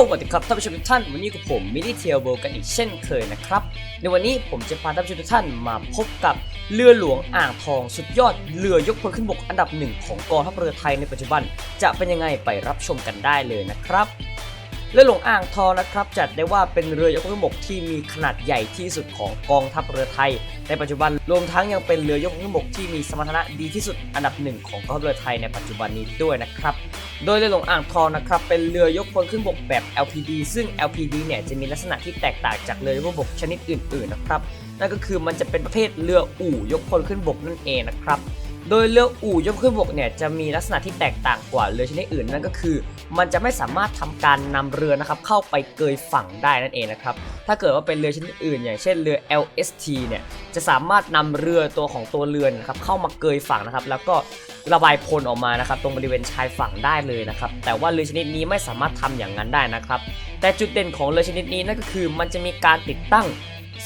สวัสดีครับท่านผู้ชมทุกท่านวันนี้กับผมมินิเทียเวลกันอีกเช่นเคยนะครับ ในวันนี้ผมจะพาท่านผู้ชมทุกท่านมาพบกับเรือหลวงอ่างทองสุดยอดเรือยกพลขึ้นบกอันดับหนึ่งของกองทัพเรือไทยในปัจจุบัน จะเป็นยังไงไปรับชมกันได้เลยนะครับเรือหลวงอ่างทองนะครับจัดได้ว่าเป็นเรือยกพลขึ้นบกที่มีขนาดใหญ่ที่สุดของกองทัพเรือไทย ในปัจจุบันรวมทั้งยังเป็นเรือยกพลขึ้นบกที่มีสมรรถนะดีที่สุดอันดับหนึ่งของกองทัพเรือไทยในปัจจุบันนี้ด้วยนะครับ โดยเรือหลวงอ่างทองนะครับเป็นเรือยกพลขึ้นบกแบบ LPD ซึ่ง LPD เนี่ยจะมีลักษณะที่แตกต่างจากเรือยกพลบกชนิดอื่นๆนะครับนั่นก็คือมันจะเป็นประเภทเรืออู่ยกพลขึ้นบกนั่นเองนะครับโดยเรืออู่ยกขึ้นบกเนี่ยจะมีลักษณะที่แตกต่างกว่าเรือชนิดอื่นนั่นก็คือ มันจะไม่สามารถทำการนำเรือนะครับเข้าไปเกยฝั่งได้นั่นเองนะครับ ถ้าเกิดว่าเป็นเรือชนิดอื่น อย่างเช่นเรือ LST เนี่ยจะสามารถนำเรือตัวของตัวเรือนะครับเข้ามาเกยฝั่งนะครับ แล้วก็ระบายพลออกมานะครับ ตรงบริเวณชายฝั่งได้เลยนะครับ แต่ว่าเรือชนิดนี้ไม่สามารถทำอย่างนั้นได้นะครับ แต่จุดเด่นของเรือชนิดนี้นั่นก็คือ มันจะมีการติดตั้ง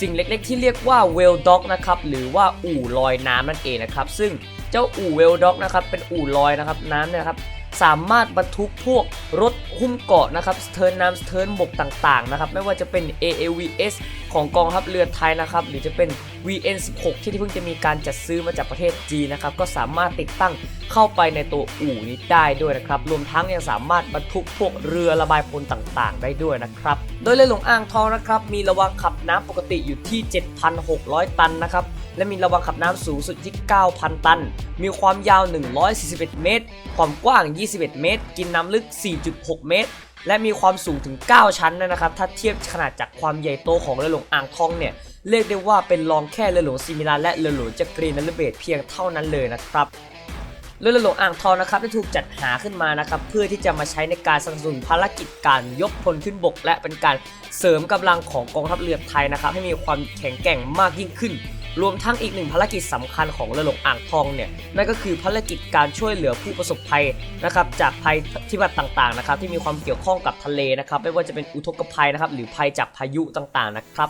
สิ่งเล็กๆ ที่เรียกว่าเวลด็อกนะครับหรือว่าอู่ลอยน้ำนั่นเองนะครับ ซึ่งเจ้าอู่เวลด็อกนะครับเป็นอู่ลอยนะครับน้ำเนี่ยนะครับ สามารถบรรทุกพวกรถหุ้มเกาะนะครับสเทิร์นน้ำสเทิร์นบกต่างๆนะครับไม่ว่าจะเป็น AAVS ของกองทัพเรือไทยนะครับหรือจะเป็น VN16 ที่เพิ่งจะมีการจัดซื้อมาจากประเทศจีนนะครับก็สามารถติดตั้งเข้าไปในตัวอู่นี้ได้ด้วยนะครับรวมทั้งยังสามารถบรรทุกพวกเรือระบายพลต่างๆ ได้ด้วยนะครับโดยเรือหลวงอ่างทองนะครับมีระวังขับน้ำปกติอยู่ที่ 7,600 ตันนะครับ และมีระวังขับน้ำสูงสุดที่ 9,000 ตัน มีความยาว 141 เมตร ความกว้าง 21 เมตร กินน้ำลึก 4.6 เมตร และมีความสูงถึง 9 ชั้นนะครับ ถ้าเทียบขนาดจากความใหญ่โตของเรือหลวงอ่างทองเนี่ย เรียกได้ว่าเป็นรองแค่เรือหลวงซิมิลานและเรือหลวงจักรีนัลเบตเพียงเท่านั้นเลยนะครับเรือหลวงอ่างทองนะครับได้ถูกจัดหาขึ้นมานะครับเพื่อที่จะมาใช้ในการสนับสนุนภารกิจการยกพลขึ้นบก และเป็นการเสริมกำลังของกองทัพเรือไทยนะครับให้มีความแข็งแกร่งมากยิ่งขึ้น รวมทั้งอีกหนึ่งภารกิจสำคัญของเรือหลวงอ่างทองเนี่ยนั่นก็คือภารกิจการช่วยเหลือผู้ประสบภัยนะครับจากภัยที่บัติต่างๆนะครับที่มีความเกี่ยวข้องกับทะเลนะครับไม่ว่าจะเป็นอุทกภัยนะครับหรือภัยจากพายุต่างๆนะครับ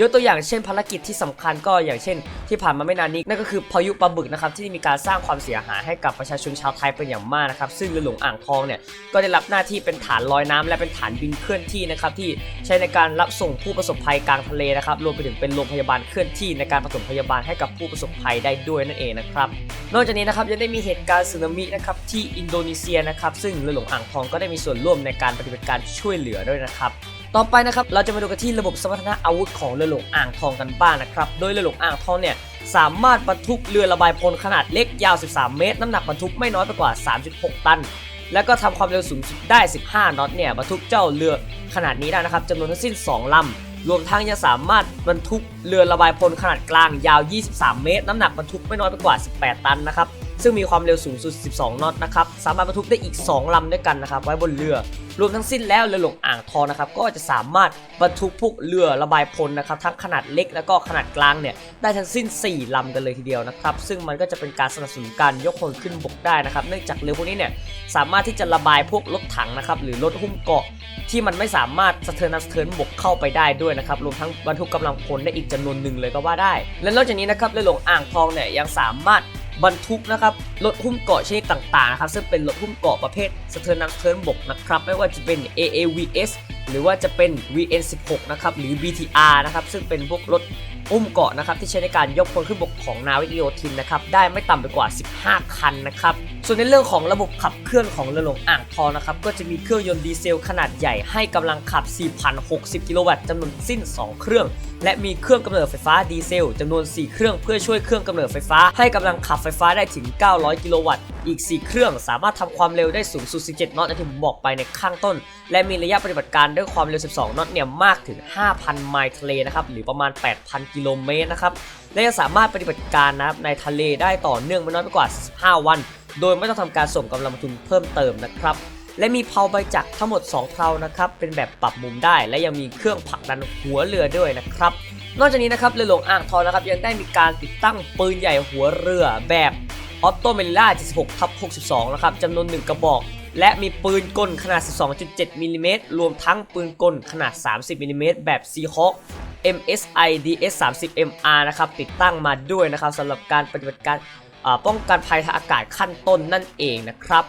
ยกตัวอย่างเช่นภารกิจที่สำคัญก็อย่างเช่น ที่ผ่านมาไม่นานนี้นั่นก็คือพายุปลาบึกนะครับที่มีการสร้างความเสียหายให้กับประชาชนชาวไทยเป็นอย่างมากนะครับซึ่งเรือหลวงอ่างทองเนี่ยก็ได้รับหน้าที่เป็นฐานลอยน้ำและเป็นฐานบินเคลื่อนที่นะครับที่ใช้ในการรับส่งผู้ประสบภัยกลางทะเลนะครับรวมไปถึงเป็นโรงพยาบาลเคลื่อนที่ในการปฐมพยาบาลให้กับผู้ประสบภัยได้ด้วยนั่นเองนะครับนอกจากนี้นะครับยังได้มีเหตุการณ์สึนามินะครับที่อินโดนีเซียนะครับซึ่งเรือหลวงอ่างทองก็ได้มีส่วนร่วมในการปฏิบัติการช่วยเหลือด้วยนะครับ ต่อไปนะครับเราจะมาดูกันที่ระบบสมรรถนะอาวุธของเรือหลวงอ่างทองกันบ้างนะครับ โดยเรือหลวงอ่างทองเนี่ยสามารถบรรทุกเรือระบายพลขนาดเล็กยาว 13 เมตร น้ำหนักบรรทุกไม่น้อยไปกว่า 3.6 ตัน แล้วก็ทำความเร็วสูงสุดได้ 15 น็อตเนี่ยบรรทุกเจ้าเรือขนาดนี้ได้นะครับจำนวนทั้งสิ้น 2ลำรวมทั้งยังสามารถบรรทุกเรือระบายพลขนาดกลางยาว 23 เมตร น้ำหนักบรรทุกไม่น้อยไปกว่า 18 ตันนะครับ ซึ่งมีความเร็วสูงสุด 12น็อตนะครับ สามารถบรรทุกได้อีก 2 ลำด้วยกันนะครับ ไว้บนเรือ รวมทั้งสิ้นแล้วเรือหลวงอ่างทองนะครับ ก็จะสามารถบรรทุกพวกเรือระบายพลนะครับ ทั้งขนาดเล็กแล้วก็ขนาดกลางเนี่ย ได้ทั้งสิ้น 4 ลำกันเลยทีเดียวนะครับ ซึ่งมันก็จะเป็นการสนับสนุนการยกพลขึ้นบกได้นะครับ เนื่องจากเรือพวกนี้เนี่ย สามารถที่จะระบายพวกรถถังนะครับ หรือรถหุ้มเกาะที่มันไม่สามารถสะเทินน้ำสะเทินบกเข้าไปได้ด้วยนะครับ รวมทั้งบรรทุกกำลังพลได้อีกจำนวนหนึ่งเลยก็ว่าได้ และนอกจากนี้นะครับเรือหลวงอ่างทองเนี่ยยังสามารถ บรรทุกนะครับรถหุ้มเกาะชนิดต่างๆนะครับซึ่งเป็นรถหุ้มเกาะประเภทสะเทินน้ำสะเทินบกนะครับไม่ว่าจะเป็น AAVS หรือว่าจะเป็น VN16 นะครับหรือ BTR นะครับซึ่งเป็นพวกรถ อุ้มเกาะนะครับที่ใช้ในการยกพลขึ้นบกของนาวิกโยธินนะครับได้ไม่ต่ำไปกว่า 15 คันนะครับส่วนในเรื่องของระบบขับเคลื่อนของเรือหลวงอ่างทองนะครับก็จะมีเครื่องยนต์ดีเซลขนาดใหญ่ให้กำลังขับ 4,060 กิโลวัตต์จำนวนสิ้น 2 เครื่อง และมีเครื่องกำเนิดไฟฟ้าดีเซลจำนวน 4 เครื่องเพื่อช่วยเครื่องกำเนิดไฟฟ้า ให้กำลังขับไฟฟ้าได้ถึง 900 กิโลวัตต์อีก 4 เครื่องสามารถทำความเร็วได้สูงสุด 17 นอตที่ผมบอกไปในข้างต้น และมีระยะปฏิบัติการด้วยความเร็ว 12 นอตเนี่ยมากถึง 5,000 ไมล์ทะเลนะครับหรือประมาณ 8,000กิโลเมตรนะครับ และยังสามารถปฏิบัติการนะครับในทะเลได้ต่อเนื่องไม่น้อยไปกว่า 15 วัน โดยไม่ต้องทำการส่งกำลังทุนเพิ่มเติมนะครับ และมีเพลาใบจักรทั้งหมด 2 เพลานะครับ เป็นแบบปรับมุมได้ และยังมีเครื่องผลักดันหัวเรือด้วยนะครับ นอกจากนี้นะครับเรือหลวงอ่างทองนะครับยังได้มีการติดตั้งปืนใหญ่หัวเรือแบบออโตเมล่า76ทับ62นะครับจำนวน 1 กระบอกและมีปืนกลขนาด 12.7มิลลิเมตรรวมทั้งปืนกลขนาด 30มิลลิเมตรแบบ Seahawk MSI DS 30 MR นะครับติดตั้งมาด้วยนะครับสำหรับการปฏิบัติการป้องกันภัยทางอากาศขั้นต้นนั่นเองนะครับ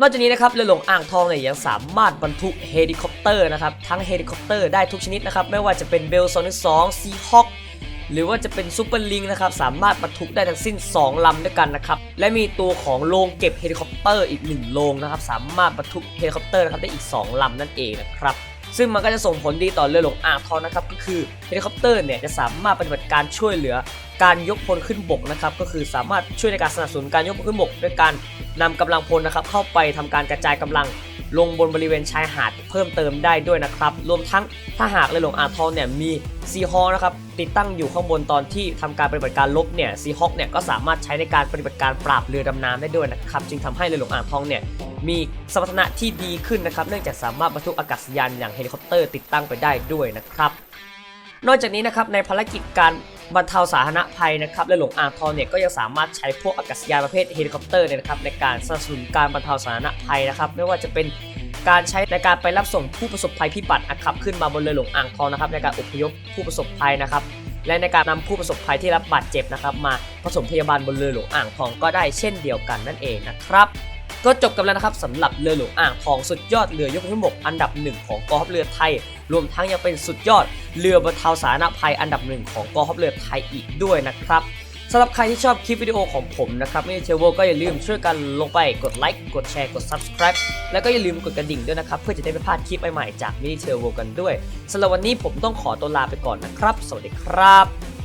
นอกจากนี้นะครับเรือหลวงอ่างทองเนี่ยยังสามารถบรรทุกเฮลิคอปเตอร์นะครับทั้งเฮลิคอปเตอร์ได้ทุกชนิดนะครับไม่ว่าจะเป็นเบล212ซีฮอคหรือว่าจะเป็นซูเปอร์ลิงนะครับสามารถบรรทุกได้ทั้งสิ้น 2 ลำด้วยกันนะครับและมีตัวของโรงเก็บเฮลิคอปเตอร์อีก 1 โรงนะครับสามารถบรรทุกเฮลิคอปเตอร์นะครับได้อีก 2 ลำนั่นเองนะครับ ซึ่งมันก็จะส่งผลดีต่อเรือหลวงอ่างทองนะครับก็คือเฮลิคอปเตอร์เนี่ยจะสามารถปฏิบัติการช่วยเหลือการยกพลขึ้นบกนะครับก็คือสามารถช่วยในการสนับสนุนการยกพลขึ้นบกด้วยการนำกำลังพลนะครับเข้าไปทำการกระจายกำลังลงบนบริเวณชายหาดเพิ่มเติมได้ด้วยนะครับ รวมทั้งถ้าหากเรือหลวงอ่างทองเนี่ยมีซีฮอนะครับติดตั้งอยู่ข้างบนตอนที่ทำการปฏิบัติการลบเนี่ยซีฮอคเนี่ยก็สามารถใช้ในการปฏิบัติการปราบเรือดำน้ำได้ด้วยนะครับจึงทำให้เรือหลวงอ่างทองเนี่ย มีสมรรถนะที่ดีขึ้นนะครับเนื่องจากสามารถบรรทุกอากาศยานอย่างเฮลิคอปเตอร์ติดตั้งไปได้ด้วยนะครับ นอกจากนี้นะครับในภารกิจการบรรเทาสาธารณภัยนะครับเรือหลวงอ่างทองเนี่ยก็ยังสามารถใช้พวกอากาศยานประเภทเฮลิคอปเตอร์เนี่ยนะครับในการสนับสนุนการบรรเทาสาธารณภัยนะครับไม่ว่าจะเป็นการใช้ในการไปรับส่งผู้ประสบภัยพิบัตินะครับขึ้นมาบนเรือหลวงอ่างทองนะครับในการอพยพผู้ประสบภัยนะครับและในการนำผู้ประสบภัยที่รับบาดเจ็บนะครับมาผสมพยาบาลบนเรือหลวงอ่างทองก็ได้เช่นเดียวกันนั่นเองนะครับ ก็จบกันแล้วนะครับสำหรับเรือหลวงอ่างทองสุดยอดเรือยกขึ้นบกอันดับหนึ่งของกองทัพเรือไทย รวมทั้งยังเป็นสุดยอดเรือบรรเทาสาธารณภัยอันดับหนึ่งของกองทัพเรือไทยอีกด้วยนะครับสำหรับใครที่ชอบคลิปวิดีโอของผมนะครับมิเทเวก็อย่าลืมช่วยกันลงไปกดไลค์กดแชร์กด subscribe แล้วก็อย่าลืมกดกระดิ่งด้วยนะครับ เพื่อจะได้ไม่พลาดคลิปใหม่ๆจากมิเทเวกันด้วยสำหรับวันนี้ผมต้องขอตัวลาไปก่อนนะครับ สวัสดีครับ